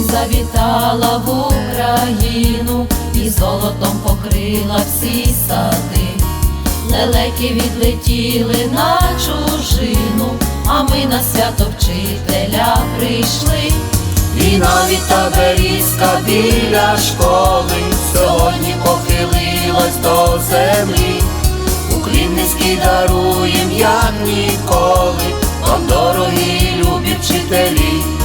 завітала в Україну і золотом покрила всі сади. Лелеки відлетіли на чужину, а ми на свято вчителя прийшли. І навіть та берізка біля школи сьогодні похилилась до землі. Уклін низький даруєм, як ніколи, вам дорогі любі вчителі.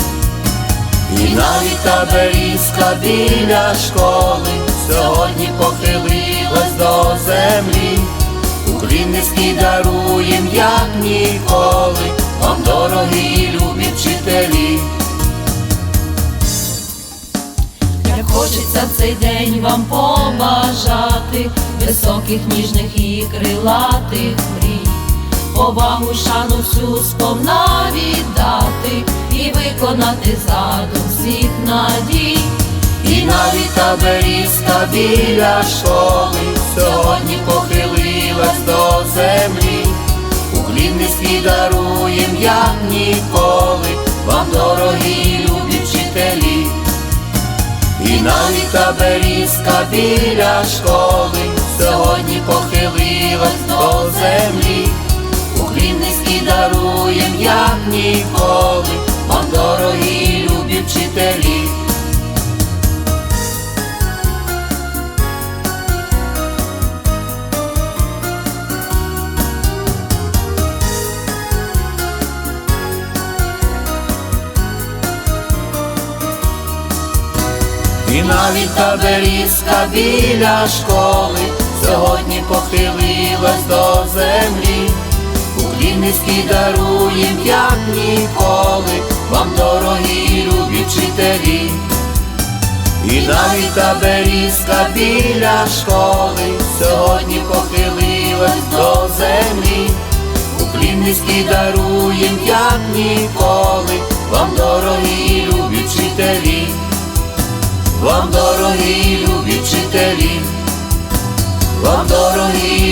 І навіть та берізка біля школи сьогодні похилилась до землі. Уклін даруєм, як ніколи, вам дорогі любі вчителі. Як хочеться в цей день вам побажати високих, ніжних і крилатих повагу, шану всю сповна віддати і виконати задум всіх надій. І навіть та берізка біля школи сьогодні похилилась до землі. Уклін низький даруєм, як ніколи, вам дорогі любі вчителі. І навіть та берізка біля школи сьогодні похилилась до землі. Низький даруєм, як ніколи, вам дорогі любі вчителі. І навіть та берізка біля школи сьогодні похилилась до землі. Уклін даруєм, як ніколи, вам дорогі любі вчителі. І навіть та берізка біля школи сьогодні похилилась до землі. Уклін низький даруєм, як ніколи, вам дорогі любі вчителі. Вам дорогі любі вчителі, вам дорогі.